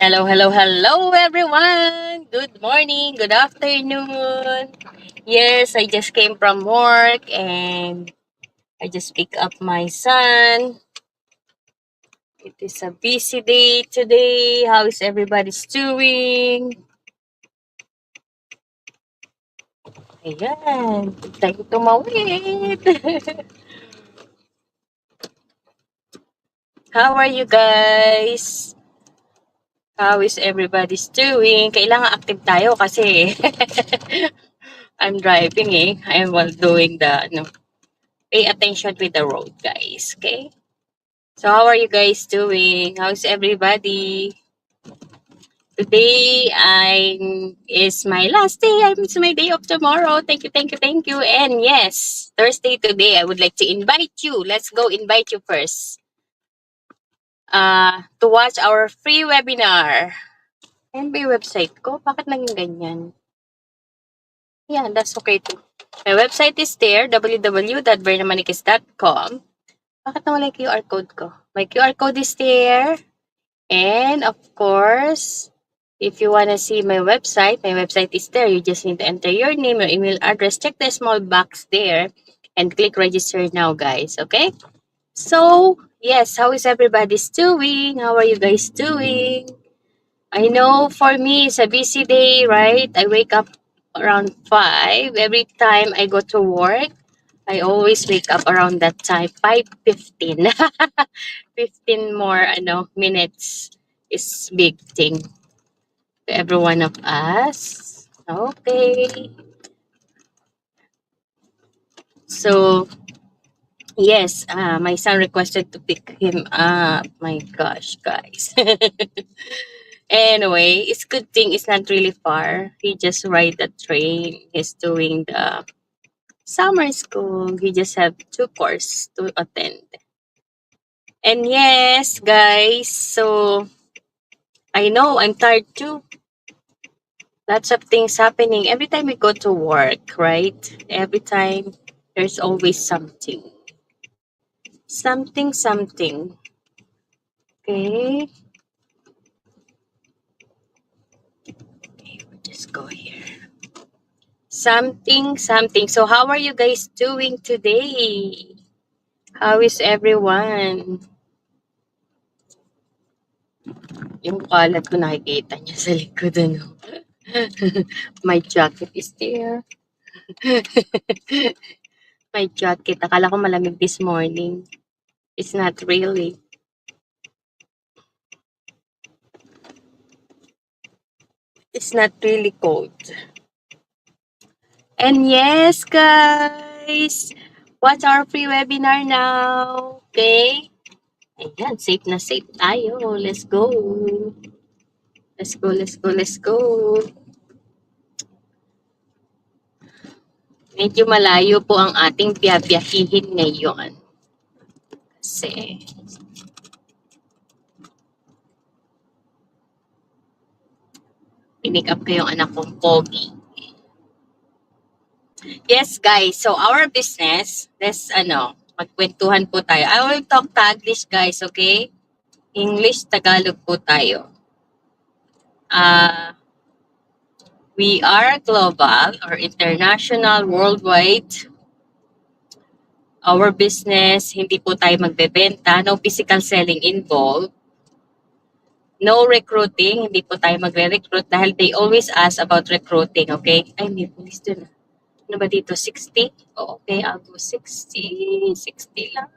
Hello, hello, hello everyone! Good morning, good afternoon. Yes, I just came from work and I just pick up my son. It is a busy day today. How is everybody's doing? Ayan, tayo tumawid. How are you guys? How is everybody's doing? Kailangan active tayo kasi I'm driving eh. I'm while doing the, ano, pay attention with the road, guys. Okay? So, how are you guys doing? How's everybody? Today, I'm, is my last day. I'm, it's my day of tomorrow. Thank you, thank you, thank you. And yes, Thursday today, I would like to invite you. Let's go invite you first. Uh, to watch our free webinar. Ayan ba website ko? Bakit naging ganyan? Yeah, that's okay too. My website is there, www.bernamanikis.com. Bakit nawala yung QR code ko? My QR code is there. And of course, if you want to see my website, my website is there. You just need to enter your name, your email address, check the small box there, and click register now, guys. Okay? So, yes, how is everybody's doing? How are you guys doing? I know for me, it's a busy day, right? I wake up around 5 every time I go to work. I always wake up around that time, 5.15. 15 more ano, minutes is big thing to every one of us. Okay. So, yes, uh, my son requested to pick him up. My gosh, guys. anyway, it's good thing it's not really far. He just ride the train. He's doing the summer school. He just have two courses to attend. And yes, guys, so I know I'm tired too. Lots of things happening every time we go to work, right? Every time there's always something. Something, something. Okay. Okay, we'll just go here. Something, something. So, how are you guys doing today? How is everyone? Yung kalat ko nakikita niya sa likod, ano? My jacket is there. My jacket. Akala ko malamig this morning. It's not really. It's not really cold. And yes, guys, watch our free webinar now. Okay? Ayan, safe na safe tayo. Let's go. Let's go, let's go, let's go. Medyo malayo po ang ating biyabiyahihin ngayon. Kasi, pinick up ko yung anak kong pogi. Yes, guys. So, our business, let's, ano, magkwentuhan po tayo. I will talk Taglish, guys, okay? English, Tagalog po tayo. Uh, we are global or international, worldwide. Our business, hindi po tayo magbebenta. No physical selling involved. No recruiting, hindi po tayo magre-recruit dahil they always ask about recruiting, okay? Ay, may police dun. ah. Ano ba dito? 60? Oh, okay, I'll go 60. 60 lang.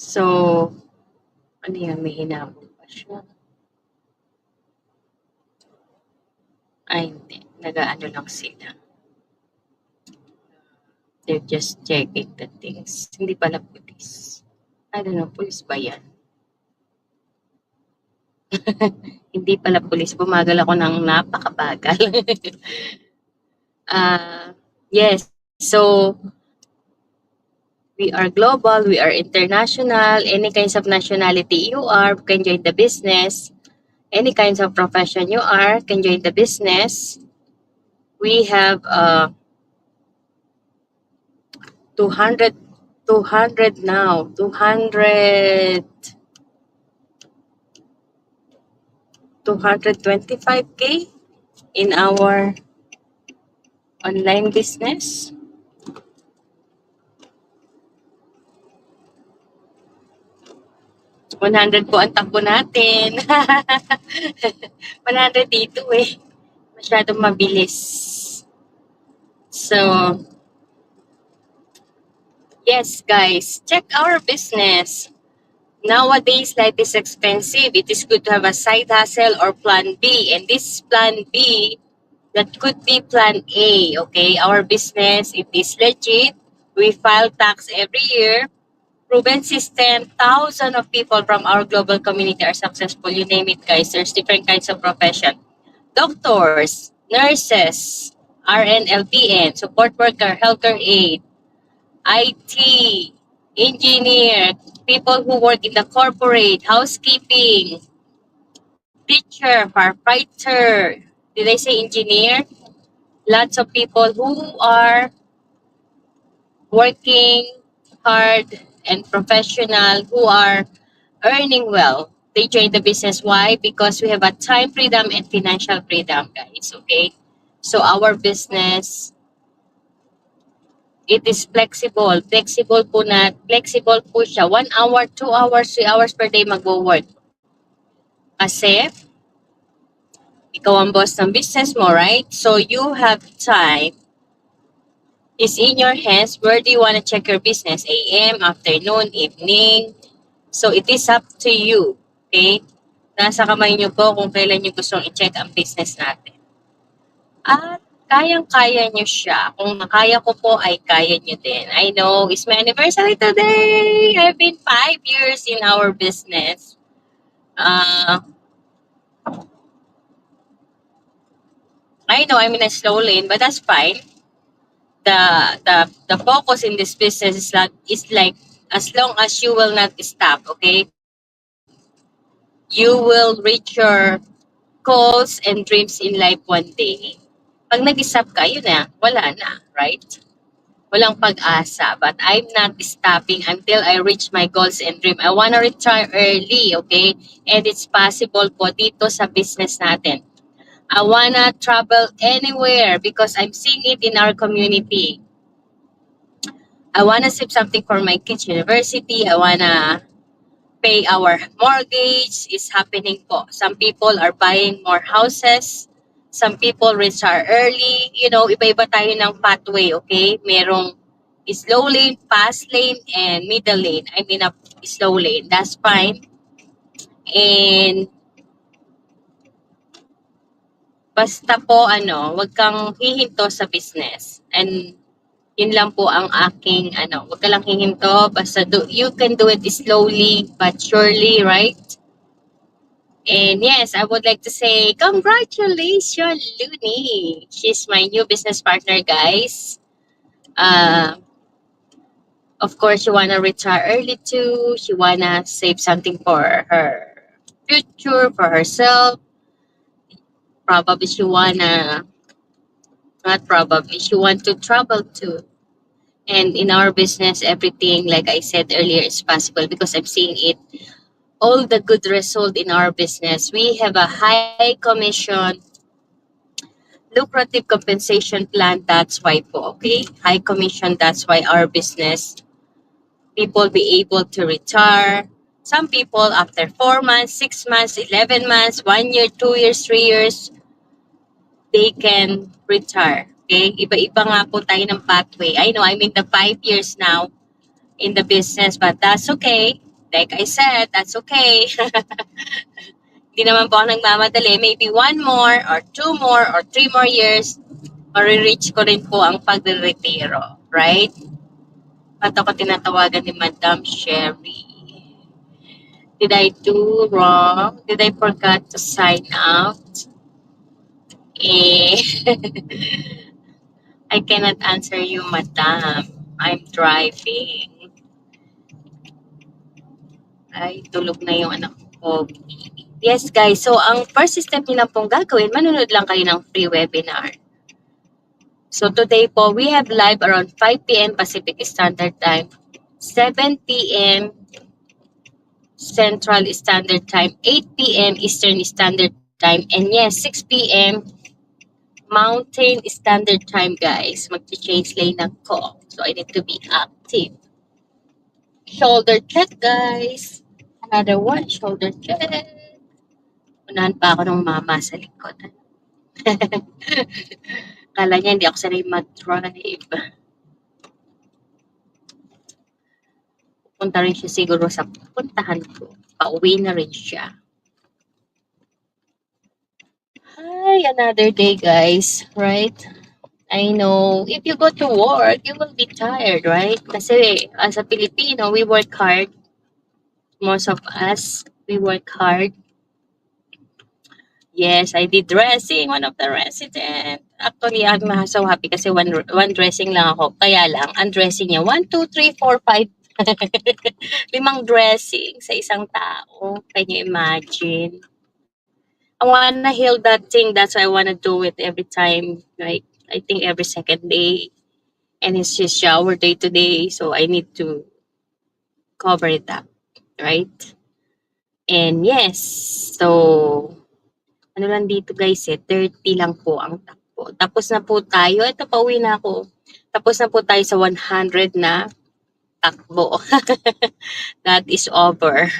So, ano yan? May hinabol pa siya. Ay, hindi. Nag-ano lang sila. They're just checking the things. Hindi pala police. I don't know, police ba yan? Hindi pala police. Bumagal ako ng napakabagal. Ah, yes. So, we are global, we are international, any kinds of nationality you are, can join the business any kinds of profession you are can join the business. We have uh, 200, 200 now, 200, 225K in our online business. One hundred po ang takbo natin. 100 dito eh. Masyadong mabilis. So, yes guys, check our business. Nowadays, life is expensive. It is good to have a side hustle or plan B. And this plan B, that could be plan A, okay? Our business, it is legit. We file tax every year. Proven system, thousands of people from our global community are successful. You name it, guys. There's different kinds of profession. Doctors, nurses, RN, LPN, support worker, healthcare aid, IT, engineer, people who work in the corporate, housekeeping, teacher, firefighter. Did I say engineer? Lots of people who are working hard and professional who are earning well. They join the business. Why? Because we have a time freedom and financial freedom, guys. Okay? So our business it is flexible. Flexible po na, flexible po siya. One hour, two hours, three hours per day mag-work. Kasi, ikaw ang boss ng business mo, right? So, you have time. It's in your hands. Where do you want to check your business? AM, afternoon, evening. So, it is up to you. Okay? Nasa kamay niyo po kung kailan niyo gustong i-check ang business natin. At kayang-kaya nyo siya. Kung nakaya ko po, ay kaya nyo din. I know, it's my anniversary today. I've been five years in our business. Uh, I know I'm in a slow lane, but that's fine. The the the focus in this business is like is like as long as you will not stop, okay? You will reach your goals and dreams in life one day. Pag nag-stop ka, yun na, wala na, right? Walang pag-asa. But I'm not stopping until I reach my goals and dream. I wanna retire early, okay? And it's possible po dito sa business natin. I wanna travel anywhere because I'm seeing it in our community. I wanna save something for my kids' university. I wanna pay our mortgage. It's happening po. Some people are buying more houses. Some people retire early. You know, iba-iba tayo ng pathway, okay? Merong slow lane, fast lane, and middle lane. I mean, a slow lane. That's fine. And basta po ano, wag kang hihinto sa business. And yun lang po ang aking ano, wag ka lang hihinto, basta do, you can do it slowly but surely, right? And yes, I would like to say congratulations, Looney. She's my new business partner, guys. Uh, of course, she wanna retire early too. She wanna save something for her future, for herself. Probably she wanna, not probably, she want to travel too. And in our business, everything, like I said earlier, is possible because I'm seeing it all the good result in our business. We have a high commission, lucrative compensation plan. That's why po, okay? High commission, that's why our business, people be able to retire. Some people after 4 months, 6 months, 11 months, 1 year, 2 years, 3 years, they can retire. Okay? Iba-iba nga po tayo ng pathway. I know, I'm in the 5 years now in the business, but that's okay. Like I said, that's okay. Hindi naman po ako nagmamadali. Maybe one more or two more or three more years, marireach ko rin po ang pagre-retiro. Right? Ba't ako tinatawagan ni Madam Sherry? Did I do wrong? Did I forget to sign out? Eh, I cannot answer you, Madam. I'm driving. Ay, tulog na yung anak ko. Yes, guys. So, ang first step lang pong gagawin, manunod lang kayo ng free webinar. So, today po, we have live around 5 p.m. Pacific Standard Time, 7 p.m. Central Standard Time, 8 p.m. Eastern Standard time. And yes, 6 p.m. Mountain Standard Time, guys. Mag-change lane ako. So, I need to be active. Shoulder check, guys. Another one, shoulder check. Unahan pa ako ng mama sa likod. Kala niya hindi ako sanay mag-drive. Punta rin siya siguro sa puntahan ko. Pauwi na rin siya. Hi, another day, guys. Right? I know, if you go to work, you will be tired, right? Kasi as a Filipino, we work hard. Most of us, we work hard. Yes, I did dressing, one of the resident. Actually, I'm so happy kasi one, one dressing lang ako. Kaya lang, ang dressing niya, 1, 2, 3, 4, 5. Limang dressing sa isang tao. Can you imagine? I wanna heal that thing. That's why I wanna do it every time. Like, I think every second day. And it's just shower day to day. So I need to cover it up. Right? And yes. So, ano lang dito guys eh, 30 lang po ang takbo. Tapos na po tayo. Ito, pauwi na ako. Tapos na po tayo sa 100 na takbo. That is over.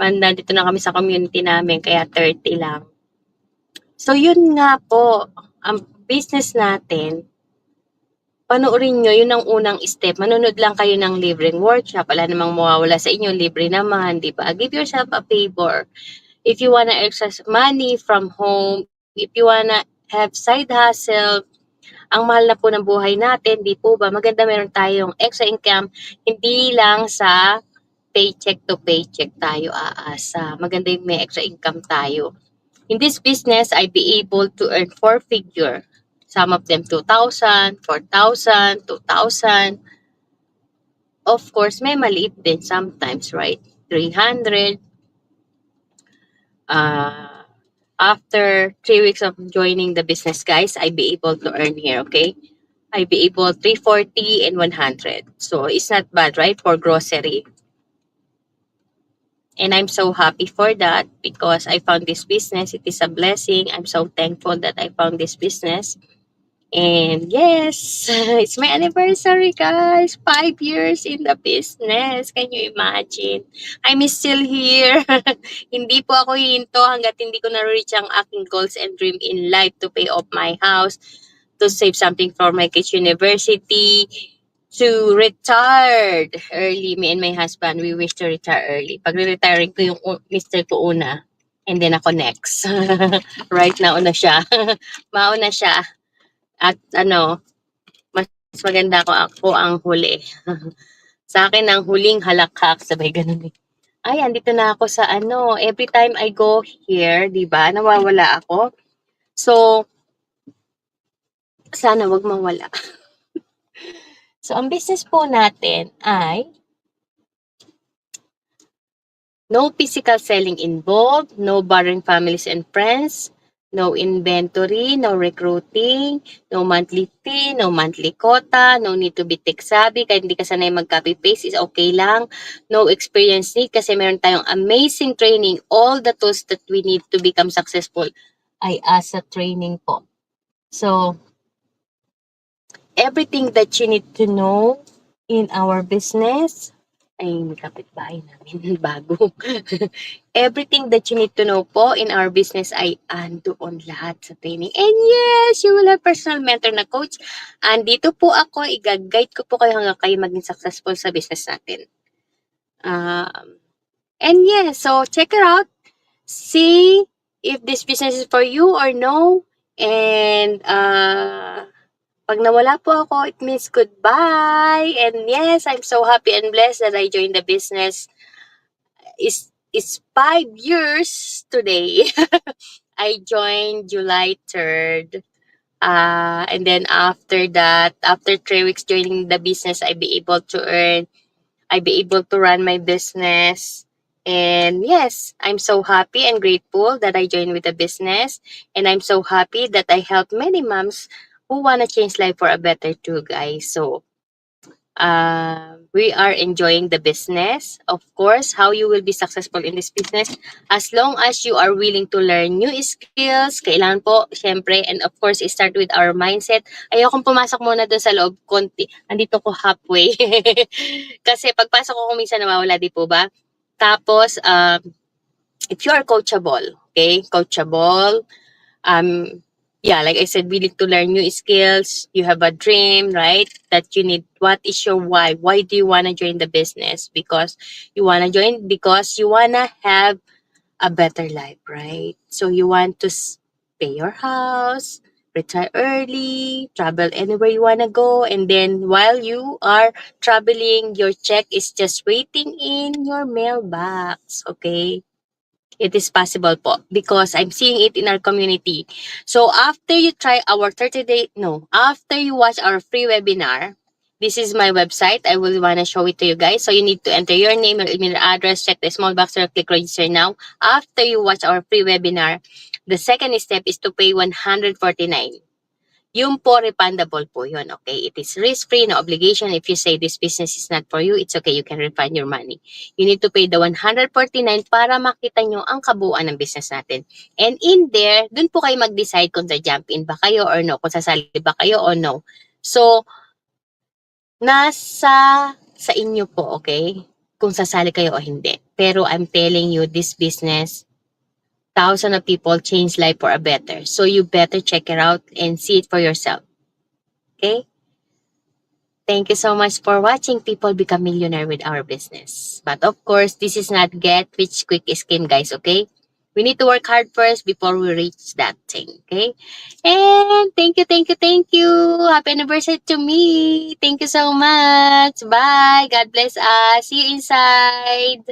Man, nandito na kami sa community namin, kaya 30 lang. So, yun nga po, ang business natin, panoorin nyo, yun ang unang step. Manunod lang kayo ng libreng workshop. Wala namang mawawala sa inyo, libre naman, di ba? Give yourself a favor. If you wanna access money from home, if you wanna have side hustle, ang mahal na po ng buhay natin, di po ba? Maganda meron tayong extra income, hindi lang sa paycheck to paycheck tayo aasa. Maganda yung may extra income tayo. In this business, I be able to earn four figure. Some of them 2,000, 4,000, 2,000. Of course, may maliit din sometimes, right? 300. Uh, after three weeks of joining the business, guys, I be able to earn here, okay? I be able 340 and 100. So it's not bad, right? For grocery. And I'm so happy for that because I found this business. It is a blessing. I'm so thankful that I found this business. And yes, it's my anniversary, guys. Five years in the business. Can you imagine? I'm still here. hindi po ako hinto hanggat hindi ko na-reach ang aking goals and dream in life to pay off my house, to save something for my kids' university, to retire early. Me and my husband, we wish to retire early. Pag retiring ko yung mister ko una, and then ako next. right now na siya. Mauna siya. At ano, mas maganda ko ako ang huli. sa akin ang huling halakhak, sabay ganun eh. Ay, andito na ako sa ano, every time I go here, di ba, nawawala ako. So, sana wag mawala. So, ang business po natin ay no physical selling involved, no borrowing families and friends, no inventory, no recruiting, no monthly fee, no monthly quota, no need to be tech savvy, kahit hindi ka sanay mag-copy paste is okay lang. No experience need kasi meron tayong amazing training. All the tools that we need to become successful ay asa training po. So, everything that you need to know in our business, ay, kapitbahay namin, bago. everything that you need to know po in our business ay andoon lahat sa training. And yes, you will have personal mentor na coach. Andito po ako, i-guide ko po kayo hanggang kayo maging successful sa business natin. Um, and yes, so check it out. See if this business is for you or no. And, uh, pag nawala po ako, it means goodbye. And yes, I'm so happy and blessed that I joined the business. It's, it's five years today. I joined July 3rd. Uh, and then after that, after three weeks joining the business, I be able to earn, I be able to run my business. And yes, I'm so happy and grateful that I joined with the business. And I'm so happy that I helped many moms who wanna change life for a better too, guys. So, uh, we are enjoying the business. Of course, how you will be successful in this business as long as you are willing to learn new skills. Kailangan po, syempre, and of course, start with our mindset. Ayokong pumasok muna doon sa loob, konti. Andito ko halfway. Kasi pagpasok ko kuminsan nawawala, di po ba? Tapos, um, if you are coachable, okay, coachable, um, yeah, like I said, willing to learn new skills, you have a dream, right? That you need, what is your why? Why do you want to join the business? Because you want to join, because you want to have a better life, right? So you want to pay your house, retire early, travel anywhere you want to go, and then while you are traveling, your check is just waiting in your mailbox, okay? It is possible po because I'm seeing it in our community. So after you try our 30 day, no, after you watch our free webinar, this is my website. I will want to show it to you guys. So you need to enter your name, your email address, check the small box or click register now. After you watch our free webinar, the second step is to pay 149. Yung po, refundable po yun, okay? It is risk-free, no obligation. If you say this business is not for you, it's okay. You can refund your money. You need to pay the 149 para makita nyo ang kabuuan ng business natin. And in there, dun po kayo mag-decide kung sa-jump in ba kayo or no, kung sasali ba kayo or no. So, nasa sa inyo po, okay? Kung sasali kayo o hindi. Pero I'm telling you, this business, thousands of people change life for a better. So you better check it out and see it for yourself. Okay? Thank you so much for watching People Become Millionaire with our business. But of course, this is not get rich quick scheme, guys, okay? We need to work hard first before we reach that thing, okay? And thank you, thank you, thank you. Happy anniversary to me. Thank you so much. Bye. God bless us. See you inside.